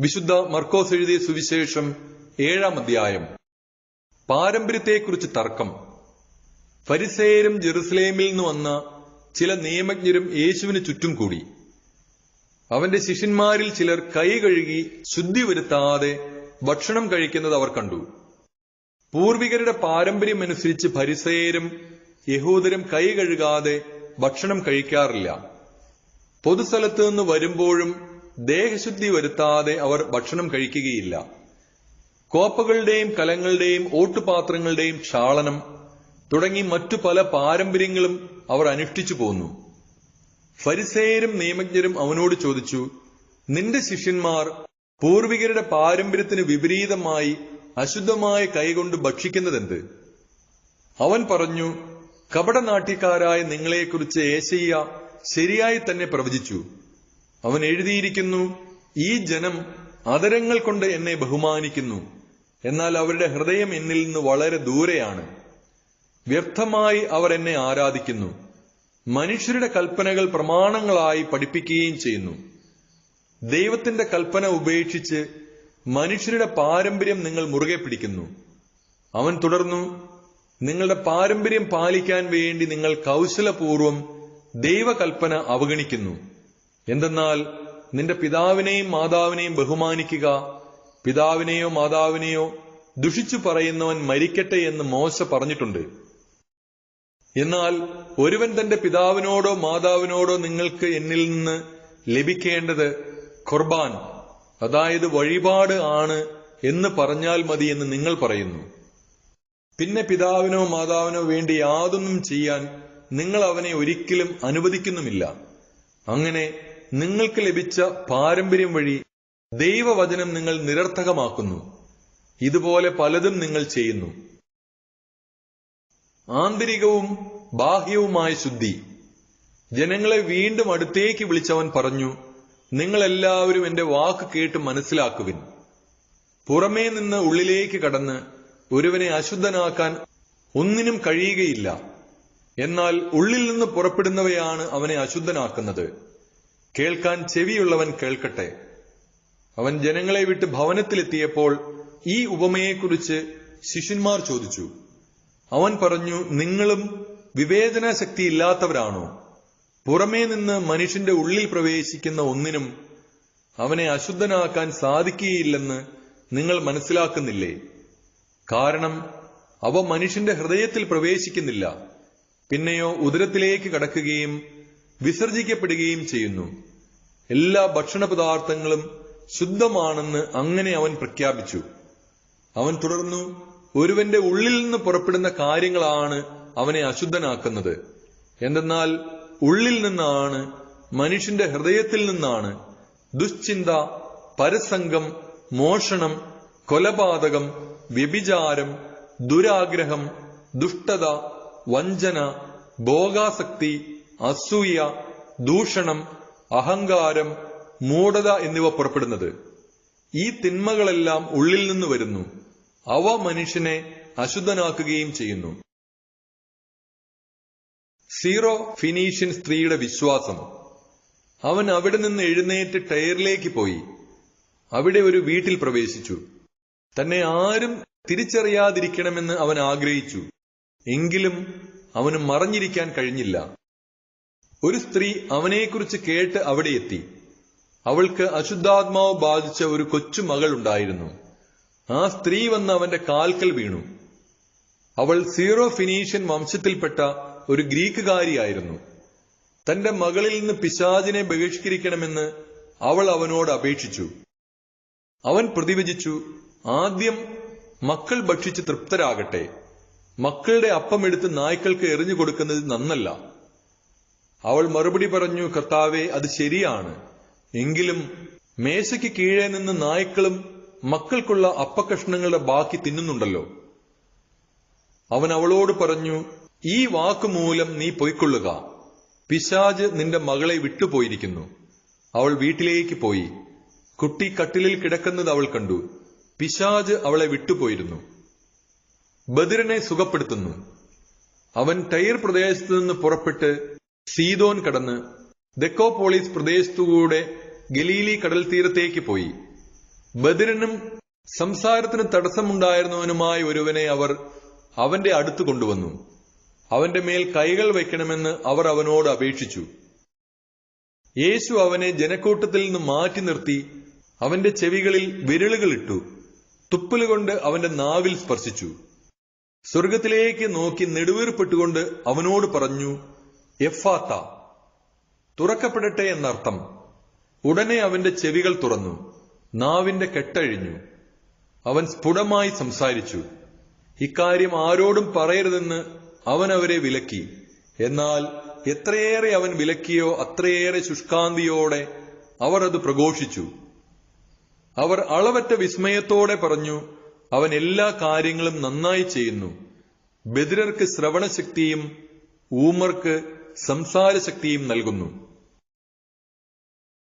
വിശുദ്ധ മർക്കോസ് എഴുതിയ സുവിശേഷം ഏഴാം അധ്യായം. പാരമ്പര്യത്തെക്കുറിച്ച് തർക്കം. ഫരിസേയരും ജെറുസലേമിൽ നിന്ന് വന്ന ചില നിയമജ്ഞരും യേശുവിന് ചുറ്റും കൂടി. അവന്റെ ശിഷ്യന്മാരിൽ ചിലർ കൈ കഴുകി ശുദ്ധി വരുത്താതെ ഭക്ഷണം കഴിക്കുന്നത് അവർ കണ്ടു. പൂർവികരുടെ പാരമ്പര്യമനുസരിച്ച് ഫരിസേയരും യഹൂദരും കൈ കഴുകാതെ ഭക്ഷണം കഴിക്കാറില്ല. പൊതുസ്ഥലത്ത് നിന്ന് വരുമ്പോഴും ദേഹശുദ്ധി വരുത്താതെ അവർ ഭക്ഷണം കഴിക്കുകയില്ല. കോപ്പകളുടെയും കലങ്ങളുടെയും ഓട്ടുപാത്രങ്ങളുടെയും ക്ഷാളനം തുടങ്ങി മറ്റു പല പാരമ്പര്യങ്ങളും അവർ അനുഷ്ഠിച്ചു പോന്നു. ഫരിസേയരും നിയമജ്ഞരും അവനോട് ചോദിച്ചു നിന്റെ ശിഷ്യന്മാർ പൂർവികരുടെ പാരമ്പര്യത്തിന് വിപരീതമായി അശുദ്ധമായ കൈകൊണ്ട് ഭക്ഷിക്കുന്നതെന്ത്? അവൻ പറഞ്ഞു കപടനാട്യക്കാരായ നിങ്ങളെക്കുറിച്ച് ഏശയ്യ ശരിയായി തന്നെ പ്രവചിച്ചു. അവൻ എഴുതിയിരിക്കുന്നു ഈ ജനം അതരങ്ങൾ കൊണ്ട് എന്നെ ബഹുമാനിക്കുന്നു. എന്നാൽ അവരുടെ ഹൃദയം എന്നിൽ നിന്ന് വളരെ ദൂരെയാണ്. വ്യർത്ഥമായി അവർ എന്നെ ആരാധിക്കുന്നു. മനുഷ്യരുടെ കൽപ്പനകൾ പ്രമാണങ്ങളായി പഠിപ്പിക്കുകയും ചെയ്യുന്നു. ദൈവത്തിന്റെ കൽപ്പന ഉപേക്ഷിച്ച് മനുഷ്യരുടെ പാരമ്പര്യം നിങ്ങൾ മുറുകെ പിടിക്കുന്നു. അവൻ തുടർന്നു നിങ്ങളുടെ പാരമ്പര്യം പാലിക്കാൻ വേണ്ടി നിങ്ങൾ കൗശലപൂർവം ദൈവകൽപ്പന അവഗണിക്കുന്നു. എന്തെന്നാൽ നിന്റെ പിതാവിനെയും മാതാവിനെയും ബഹുമാനിക്കുക പിതാവിനെയോ മാതാവിനെയോ ദുഷിച്ചു പറയുന്നവൻ മരിക്കട്ടെ എന്ന് മോശ പറഞ്ഞിട്ടുണ്ട്. എന്നാൽ ഒരുവൻ തന്റെ പിതാവിനോടോ മാതാവിനോടോ നിങ്ങൾക്ക് എന്നിൽ നിന്ന് ലഭിക്കേണ്ടത് ഖുർബാൻ അതായത് വഴിപാട് ആണ് എന്ന് പറഞ്ഞാൽ മതി എന്ന് നിങ്ങൾ പറയുന്നു. പിന്നെ പിതാവിനോ മാതാവിനോ വേണ്ടി യാതൊന്നും ചെയ്യാൻ നിങ്ങൾ അവനെ ഒരിക്കലും അനുവദിക്കുന്നുമില്ല. അങ്ങനെ നിങ്ങൾക്ക് ലഭിച്ച പാരമ്പര്യം വഴി ദൈവവചനം നിങ്ങൾ നിരർത്ഥകമാക്കുന്നു. ഇതുപോലെ പലതും നിങ്ങൾ ചെയ്യുന്നു. ആന്തരികവും ബാഹ്യവുമായ ശുദ്ധി. ജനങ്ങളെ വീണ്ടും അടുത്തേക്ക് വിളിച്ചവൻ പറഞ്ഞു നിങ്ങളെല്ലാവരും എന്റെ വാക്ക് കേട്ട് മനസ്സിലാക്കുവിൻ. പുറമേ നിന്ന് ഉള്ളിലേക്ക് കടന്ന് ഒരുവനെ അശുദ്ധനാക്കാൻ ഒന്നിനും കഴിയുകയില്ല. എന്നാൽ ഉള്ളിൽ നിന്ന് പുറപ്പെടുന്നവയാണ് അവനെ അശുദ്ധനാക്കുന്നത്. കേൾക്കാൻ ചെവിയുള്ളവൻ കേൾക്കട്ടെ. അവൻ ജനങ്ങളെ വിട്ട് ഭവനത്തിലെത്തിയപ്പോൾ ഈ ഉപമയെക്കുറിച്ച് ശിഷ്യന്മാർ ചോദിച്ചു. അവൻ പറഞ്ഞു നിങ്ങളും വിവേചന ശക്തി ഇല്ലാത്തവരാണോ പുറമേ നിന്ന് മനുഷ്യന്റെ ഉള്ളിൽ പ്രവേശിക്കുന്ന ഒന്നിനും അവനെ അശുദ്ധനാക്കാൻ സാധിക്കുകയില്ലെന്ന് നിങ്ങൾ മനസ്സിലാക്കുന്നില്ലേ? കാരണം അവ മനുഷ്യന്റെ ഹൃദയത്തിൽ പ്രവേശിക്കുന്നില്ല. പിന്നെയോ ഉദരത്തിലേക്ക് കടക്കുകയും വിസർജിക്കപ്പെടുകയും ചെയ്യുന്നു. എല്ലാ ഭക്ഷണ പദാർത്ഥങ്ങളും ശുദ്ധമാണെന്ന് അങ്ങനെ അവൻ പ്രഖ്യാപിച്ചു. അവൻ തുടർന്നു ഒരുവന്റെ ഉള്ളിൽ നിന്ന് പുറപ്പെടുന്ന കാര്യങ്ങളാണ് അവനെ അശുദ്ധനാക്കുന്നത്. എന്തെന്നാൽ ഉള്ളിൽ നിന്നാണ് മനുഷ്യന്റെ ഹൃദയത്തിൽ നിന്നാണ് ദുശ്ചിന്ത പരസംഗം മോഷണം കൊലപാതകം വ്യഭിചാരം ദുരാഗ്രഹം ദുഷ്ടത വഞ്ചന ഭോഗാസക്തി അസൂയ ദൂഷണം അഹങ്കാരം മൂഢത എന്നിവ പുറപ്പെടുന്നത്. ഈ തിന്മകളെല്ലാം ഉള്ളിൽ നിന്ന് വരുന്നു. അവ മനുഷ്യനെ അശുദ്ധനാക്കുകയും ചെയ്യുന്നു. സീറോ ഫിനീഷ്യൻ സ്ത്രീയുടെ വിശ്വാസം. അവൻ അവിടെ നിന്ന് എഴുന്നേറ്റ് ടയറിലേക്ക് പോയി. അവിടെ ഒരു വീട്ടിൽ പ്രവേശിച്ചു. തന്നെ ആരും തിരിച്ചറിയാതിരിക്കണമെന്ന് അവൻ ആഗ്രഹിച്ചു. എങ്കിലും അവന് മറഞ്ഞിരിക്കാൻ കഴിഞ്ഞില്ല. ഒരു സ്ത്രീ അവനെക്കുറിച്ച് കേട്ട് അവിടെ എത്തി. അവൾക്ക് അശുദ്ധാത്മാവ് ബാധിച്ച ഒരു കൊച്ചു മകൾ ഉണ്ടായിരുന്നു. ആ സ്ത്രീ വന്ന് അവന്റെ കാൽക്കൽ വീണു. അവൾ സീറോ ഫിനീഷ്യൻ വംശത്തിൽപ്പെട്ട ഒരു ഗ്രീക്കുകാരിയായിരുന്നു. തന്റെ മകളിൽ നിന്ന് പിശാചിനെ ബഹിഷ്കരിക്കണമെന്ന് അവൾ അവനോട് അപേക്ഷിച്ചു. അവൻ പ്രതിവചിച്ചു ആദ്യം മക്കൾ ഭക്ഷിച്ച് തൃപ്തരാകട്ടെ. മക്കളുടെ അപ്പം എടുത്ത് നായ്ക്കൾക്ക് എറിഞ്ഞു കൊടുക്കുന്നത് നന്നല്ല. അവൾ മറുപടി പറഞ്ഞു കർത്താവെ അത് ശരിയാണ്. എങ്കിലും മേശയ്ക്ക് കീഴെ നിന്ന് നായ്ക്കളും മക്കൾക്കുള്ള അപ്പകഷ്ണങ്ങളുടെ ബാക്കി തിന്നുന്നുണ്ടല്ലോ. അവൻ അവളോട് പറഞ്ഞു ഈ വാക്കുമൂലം നീ പൊയ്ക്കൊള്ളുക. പിശാജ് നിന്റെ മകളെ വിട്ടുപോയിരിക്കുന്നു. അവൾ വീട്ടിലേക്ക് പോയി. കുട്ടി കട്ടിലിൽ കിടക്കുന്നത് അവൾ കണ്ടു. പിശാജ് അവളെ വിട്ടുപോയിരുന്നു. ബദിരനെ സുഖപ്പെടുത്തുന്നു. അവൻ ടൈർ പ്രദേശത്തു നിന്ന് പുറപ്പെട്ട് സീതോൻ കടന്ന് ദെക്കോപോളിസ് പ്രദേശത്തുകൂടെ ഗലീലി കടൽ തീരത്തേക്ക് പോയി. ബദിരനും സംസാരത്തിന് തടസ്സമുണ്ടായിരുന്നവനുമായ ഒരുവനെ അവർ അവന്റെ അടുത്ത് കൊണ്ടുവന്നു. അവന്റെ മേൽ കൈകൾ വയ്ക്കണമെന്ന് അവർ അവനോട് അപേക്ഷിച്ചു. യേശു അവനെ ജനക്കൂട്ടത്തിൽ നിന്ന് മാറ്റി നിർത്തി അവന്റെ ചെവികളിൽ വിരലുകളിട്ടു തുപ്പലുകൊണ്ട് അവന്റെ നാവിൽ സ്പർശിച്ചു. സ്വർഗത്തിലേക്ക് നോക്കി നെടുവീർപ്പെട്ടുകൊണ്ട് അവനോട് പറഞ്ഞു എഫാത്ത. തുറക്കപ്പെടട്ടെ എന്നർത്ഥം. ഉടനെ അവന്റെ ചെവികൾ തുറന്നു. നാവിന്റെ കെട്ടഴിഞ്ഞു. അവൻ സ്ഫുടമായി സംസാരിച്ചു. ഇക്കാര്യം ആരോടും പറയരുതെന്ന് അവൻ അവരെ വിലക്കി. എന്നാൽ എത്രയേറെ അവൻ വിലക്കിയോ അത്രയേറെ ശുഷ്കാന്തിയോടെ അവർ അത് പ്രഘോഷിച്ചു. അവർ അളവറ്റ വിസ്മയത്തോടെ പറഞ്ഞു അവൻ എല്ലാ കാര്യങ്ങളും നന്നായി ചെയ്യുന്നു. ബദിരർക്ക് ശ്രവണശക്തിയും ഊമർക്ക് സംസാരശക്തിയും നൽകുന്നു.